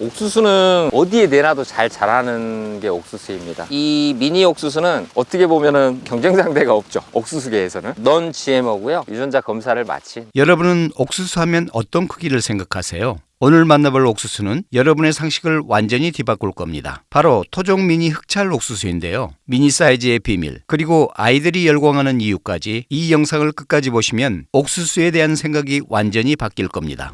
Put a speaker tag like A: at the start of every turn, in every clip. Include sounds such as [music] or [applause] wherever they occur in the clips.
A: 옥수수는 어디에 내놔도 잘 자라는 게 옥수수입니다. 이 미니 옥수수는 어떻게 보면은 경쟁 상대가 없죠. 옥수수계에서는 넌 GMO고요. 유전자 검사를 마친
B: 여러분은 옥수수 하면 어떤 크기를 생각하세요? 오늘 만나볼 옥수수는 여러분의 상식을 완전히 뒤바꿀 겁니다. 바로 토종 미니 흑찰 옥수수인데요. 미니 사이즈의 비밀, 그리고 아이들이 열광하는 이유까지 이 영상을 끝까지 보시면 옥수수에 대한 생각이 완전히 바뀔 겁니다.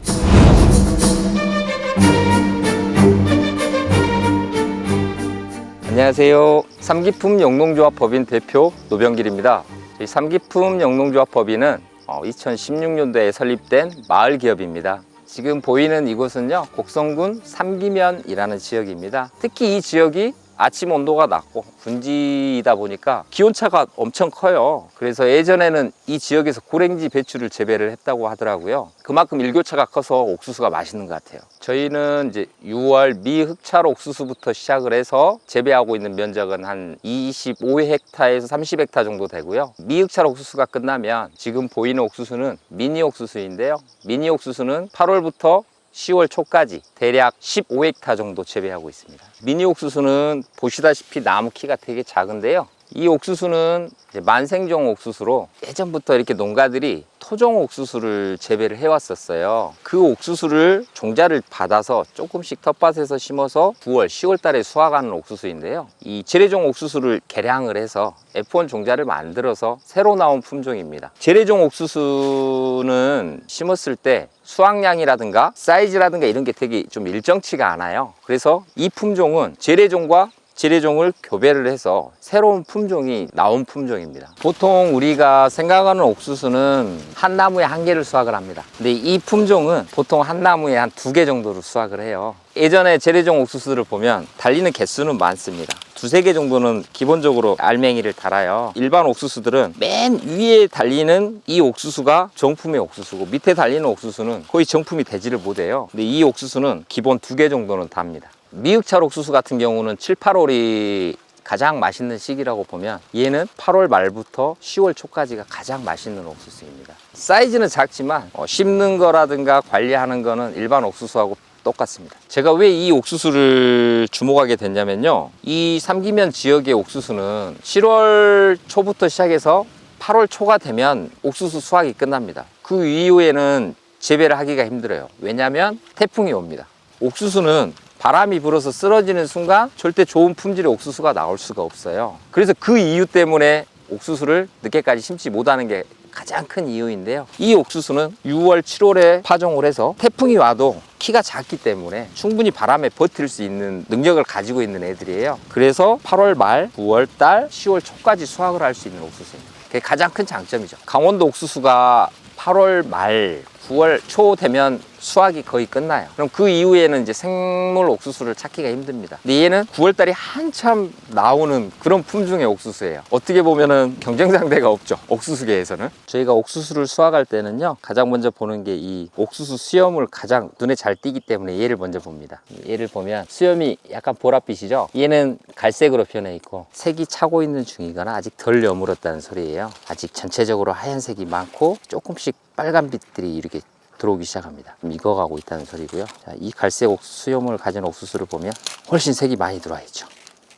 A: 안녕하세요. 삼기품 영농조합 법인 대표 노병길입니다. 저희 삼기품 영농조합 법인은 2016년도에 설립된 마을 기업입니다. 지금 보이는 이곳은요, 곡성군 삼기면이라는 지역입니다. 특히 이 지역이 아침 온도가 낮고 분지이다 보니까 기온차가 엄청 커요. 그래서 예전에는 이 지역에서 고랭지 배추를 재배를 했다고 하더라고요. 그만큼 일교차가 커서 옥수수가 맛있는 것 같아요. 저희는 이제 6월 미흑찰 옥수수부터 시작을 해서 재배하고 있는 면적은 한 25헥타에서 30헥타 정도 되고요. 미흑찰 옥수수가 끝나면 지금 보이는 옥수수는 미니 옥수수인데요. 미니 옥수수는 8월부터 10월 초까지 대략 15헥타 정도 재배하고 있습니다. 미니 옥수수는 보시다시피 나무 키가 되게 작은데요. 이 옥수수는 만생종 옥수수로 예전부터 이렇게 농가들이 토종 옥수수를 재배를 해왔었어요. 그 옥수수를 종자를 받아서 조금씩 텃밭에서 심어서 9월, 10월 달에 수확하는 옥수수인데요. 이 재래종 옥수수를 개량을 해서 F1 종자를 만들어서 새로 나온 품종입니다. 재래종 옥수수는 심었을 때 수확량이라든가 사이즈라든가 이런 게 되게 좀 일정치가 않아요. 그래서 이 품종은 재래종과 재래종을 교배를 해서 새로운 품종이 나온 품종입니다. 보통 우리가 생각하는 옥수수는 한 나무에 한 개를 수확을 합니다. 근데 이 품종은 보통 한 나무에 한 두 개 정도를 수확을 해요. 예전에 재래종 옥수수를 보면 달리는 개수는 많습니다. 두세 개 정도는 기본적으로 알맹이를 달아요. 일반 옥수수들은 맨 위에 달리는 이 옥수수가 정품의 옥수수고 밑에 달리는 옥수수는 거의 정품이 되지를 못해요. 근데 이 옥수수는 기본 두 개 정도는 답니다. 미흑찰 옥수수 같은 경우는 7, 8월이 가장 맛있는 시기라고 보면 얘는 8월 말부터 10월 초까지가 가장 맛있는 옥수수입니다. 사이즈는 작지만 어, 심는 거라든가 관리하는 거는 일반 옥수수하고 똑같습니다. 제가 왜 이 옥수수를 주목하게 됐냐면요. 이 삼기면 지역의 옥수수는 7월 초부터 시작해서 8월 초가 되면 옥수수 수확이 끝납니다. 그 이후에는 재배를 하기가 힘들어요. 왜냐하면 태풍이 옵니다. 옥수수는 바람이 불어서 쓰러지는 순간 절대 좋은 품질의 옥수수가 나올 수가 없어요. 그래서 그 이유 때문에 옥수수를 늦게까지 심지 못하는 게 가장 큰 이유인데요. 이 옥수수는 6월, 7월에 파종을 해서 태풍이 와도 키가 작기 때문에 충분히 바람에 버틸 수 있는 능력을 가지고 있는 애들이에요. 그래서 8월 말, 9월 달, 10월 초까지 수확을 할 수 있는 옥수수입니다. 그게 가장 큰 장점이죠. 강원도 옥수수가 8월 말, 9월 초 되면 수확이 거의 끝나요. 그럼 그 이후에는 이제 생물 옥수수를 찾기가 힘듭니다. 근데 얘는 9월 달이 한참 나오는 그런 품종의 옥수수예요. 어떻게 보면은 경쟁 상대가 없죠. 옥수수계에서는. 저희가 옥수수를 수확할 때는요. 가장 먼저 보는 게 이 옥수수 수염을 가장 눈에 잘 띄기 때문에 얘를 먼저 봅니다. 얘를 보면 수염이 약간 보랏빛이죠. 얘는 갈색으로 변해 있고 색이 차고 있는 중이거나 아직 덜 여물었다는 소리예요. 아직 전체적으로 하얀색이 많고 조금씩 빨간 빛들이 이렇게 들어오기 시작합니다. 좀 익어가고 있다는 소리고요. 자, 이 갈색 옥수수 수염을 가진 옥수수를 보면 훨씬 색이 많이 들어와 있죠.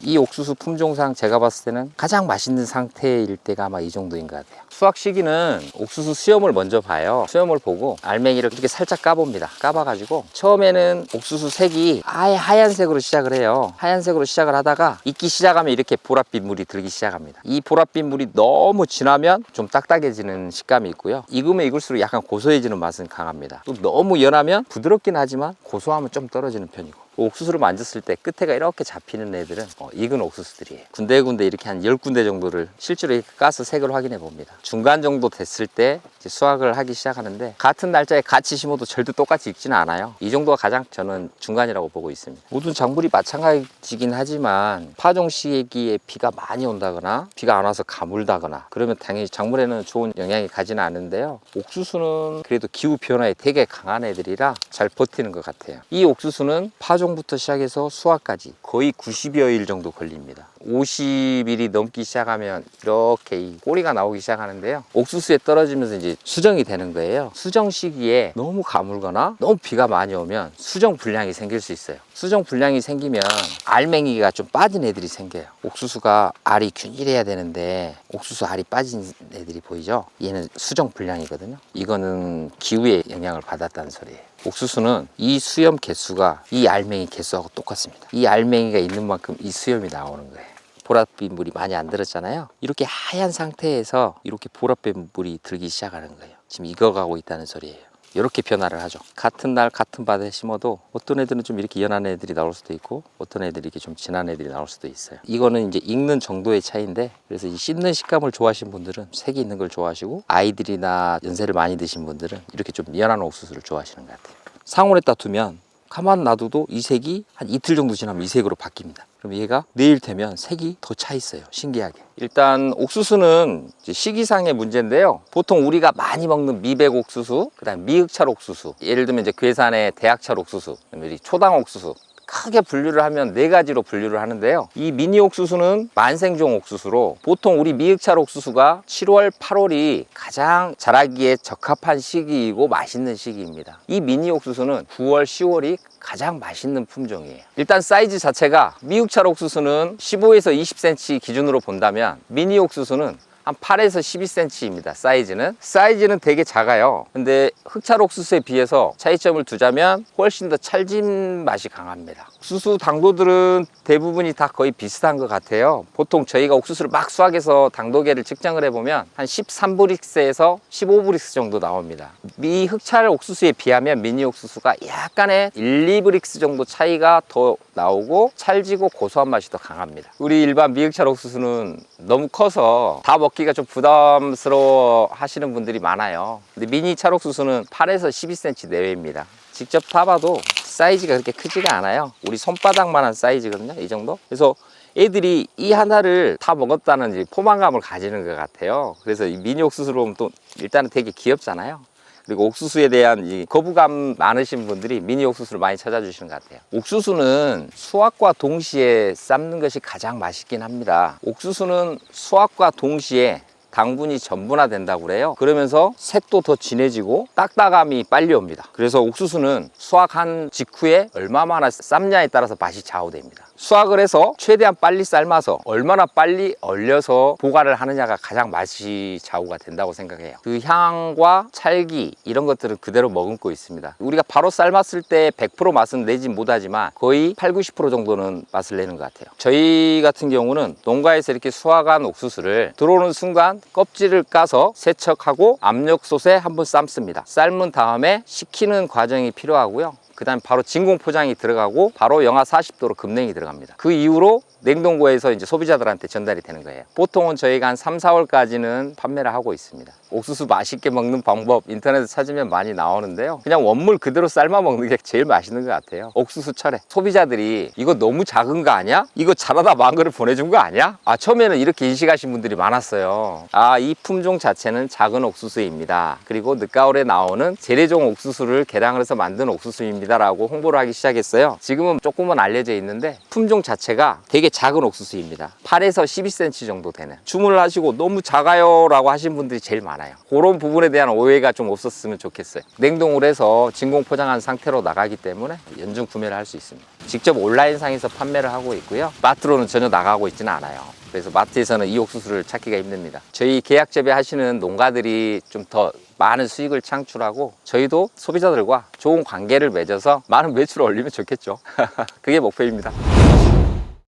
A: 이 옥수수 품종상 제가 봤을 때는 가장 맛있는 상태일 때가 아마 이 정도인 것 같아요. 수확 시기는 옥수수 수염을 먼저 봐요. 수염을 보고 알맹이를 이렇게 살짝 까봅니다. 까봐가지고 처음에는 옥수수 색이 아예 하얀색으로 시작을 해요. 하얀색으로 시작을 하다가 익기 시작하면 이렇게 보랏빛 물이 들기 시작합니다. 이 보랏빛 물이 너무 진하면 좀 딱딱해지는 식감이 있고요. 익으면 익을수록 약간 고소해지는 맛은 강합니다. 또 너무 연하면 부드럽긴 하지만 고소함은 좀 떨어지는 편이고 옥수수를 만졌을 때 끝에가 이렇게 잡히는 애들은 어, 익은 옥수수들이에요. 군데군데 이렇게 한 10군데 정도를 실제로 까서 색을 확인해 봅니다. 중간 정도 됐을 때 수확을 하기 시작하는데 같은 날짜에 같이 심어도 절대 똑같이 익지는 않아요. 이 정도가 가장 저는 중간이라고 보고 있습니다. 모든 작물이 마찬가지긴 하지만 파종 시기에 비가 많이 온다거나 비가 안 와서 가물다거나 그러면 당연히 작물에는 좋은 영향이 가지는 않은데요. 옥수수는 그래도 기후 변화에 되게 강한 애들이라 잘 버티는 것 같아요. 이 옥수수는 파종부터 시작해서 수확까지 거의 90여 일 정도 걸립니다. 50일이 넘기 시작하면 이렇게 이 꼬리가 나오기 시작하는 데요. 옥수수에 떨어지면서 이제 수정이 되는 거예요. 수정 시기에 너무 가물거나 너무 비가 많이 오면 수정 불량이 생길 수 있어요. 수정 불량이 생기면 알맹이가 좀 빠진 애들이 생겨요. 옥수수가 알이 균일해야 되는데 옥수수 알이 빠진 애들이 보이죠? 얘는 수정 불량이거든요. 이거는 기후의 영향을 받았다는 소리예요. 옥수수는 이 수염 개수가 이 알맹이 개수하고 똑같습니다. 이 알맹이가 있는 만큼 이 수염이 나오는 거예요. 보랏빛 물이 많이 안 들었잖아요. 이렇게 하얀 상태에서 이렇게 보랏빛 물이 들기 시작하는 거예요. 지금 익어가고 있다는 소리예요. 이렇게 변화를 하죠. 같은 날 같은 밭에 심어도 어떤 애들은 좀 이렇게 연한 애들이 나올 수도 있고 어떤 애들이 이렇게 좀 진한 애들이 나올 수도 있어요. 이거는 이제 익는 정도의 차이인데 그래서 이 씹는 식감을 좋아하시는 분들은 색이 있는 걸 좋아하시고 아이들이나 연세를 많이 드신 분들은 이렇게 좀 연한 옥수수를 좋아하시는 것 같아요. 상온에다 두면 가만 놔둬도 이 색이 한 이틀 정도 지나면 이 색으로 바뀝니다. 그럼 얘가 내일 되면 색이 더 차 있어요. 신기하게. 일단 옥수수는 이제 시기상의 문제인데요. 보통 우리가 많이 먹는 미백 옥수수, 그다음 미흑찰 옥수수. 예를 들면 이제 괴산의 대학찰 옥수수, 초당 옥수수. 크게 분류를 하면 네 가지로 분류를 하는데요. 이 미니 옥수수는 만생종 옥수수로 보통 우리 미흑찰 옥수수가 7월, 8월이 가장 자라기에 적합한 시기이고 맛있는 시기입니다. 이 미니 옥수수는 9월, 10월이 가장 맛있는 품종이에요. 일단 사이즈 자체가 미흑찰 옥수수는 15에서 20cm 기준으로 본다면 미니 옥수수는 한 8에서 12cm입니다. 사이즈는. 사이즈는 되게 작아요. 근데 흑찰 옥수수에 비해서 차이점을 두자면 훨씬 더 찰진 맛이 강합니다. 옥수수 당도들은 대부분이 다 거의 비슷한 것 같아요. 보통 저희가 옥수수를 막 수확해서 당도계를 측정을 해보면 한 13브릭스에서 15브릭스 정도 나옵니다. 미 흑찰 옥수수에 비하면 미니 옥수수가 약간의 1, 2브릭스 정도 차이가 더 나오고 찰지고 고소한 맛이 더 강합니다. 우리 일반 미흑찰 옥수수는 너무 커서 다 먹기가 좀 부담스러워 하시는 분들이 많아요. 근데 미니 찰옥수수는 8에서 12cm 내외입니다. 직접 타봐도 사이즈가 그렇게 크지가 않아요. 우리 손바닥만한 사이즈거든요. 이 정도. 그래서 애들이 이 하나를 다 먹었다는 포만감을 가지는 것 같아요. 그래서 이 미니 옥수수로 보면 또 일단은 되게 귀엽잖아요. 그리고 옥수수에 대한 이 거부감 많으신 분들이 미니 옥수수를 많이 찾아주시는 것 같아요. 옥수수는 수확과 동시에 삶는 것이 가장 맛있긴 합니다. 옥수수는 수확과 동시에 당분이 전분화된다고 그래요. 그러면서 색도 더 진해지고 딱딱함이 빨리 옵니다. 그래서 옥수수는 수확한 직후에 얼마나 삶냐에 따라서 맛이 좌우됩니다. 수확을 해서 최대한 빨리 삶아서 얼마나 빨리 얼려서 보관을 하느냐가 가장 맛이 좌우가 된다고 생각해요. 그 향과 찰기 이런 것들은 그대로 머금고 있습니다. 우리가 바로 삶았을 때 100% 맛은 내진 못하지만 거의 8, 90% 정도는 맛을 내는 것 같아요. 저희 같은 경우는 농가에서 이렇게 수확한 옥수수를 들어오는 순간 껍질을 까서 세척하고 압력솥에 한번 삶습니다. 삶은 다음에 식히는 과정이 필요하고요. 그 다음에 바로 진공 포장이 들어가고 바로 영하 40도로 급냉이 들어갑니다. 그 이후로 냉동고에서 이제 소비자들한테 전달이 되는 거예요. 보통은 저희가 한 3, 4월까지는 판매를 하고 있습니다. 옥수수 맛있게 먹는 방법 인터넷에 찾으면 많이 나오는데요. 그냥 원물 그대로 삶아 먹는 게 제일 맛있는 것 같아요. 옥수수 철에 소비자들이 이거 너무 작은 거 아니야? 이거 자라다 망 거를 보내준 거 아니야? 아 처음에는 이렇게 인식하신 분들이 많았어요. 아 이 품종 자체는 작은 옥수수입니다. 그리고 늦가을에 나오는 재래종 옥수수를 개량을 해서 만든 옥수수입니다라고 홍보를 하기 시작했어요. 지금은 조금은 알려져 있는데 품종 자체가 되게 작은 옥수수입니다. 8에서 12cm 정도 되는. 주문을 하시고 너무 작아요 라고 하신 분들이 제일 많아요. 그런 부분에 대한 오해가 좀 없었으면 좋겠어요. 냉동을 해서 진공 포장한 상태로 나가기 때문에 연중 구매를 할 수 있습니다. 직접 온라인상에서 판매를 하고 있고요. 마트로는 전혀 나가고 있지는 않아요. 그래서 마트에서는 이 옥수수를 찾기가 힘듭니다. 저희 계약 재배하시는 농가들이 좀 더 많은 수익을 창출하고 저희도 소비자들과 좋은 관계를 맺어서 많은 매출을 올리면 좋겠죠. [laughs] 그게 목표입니다.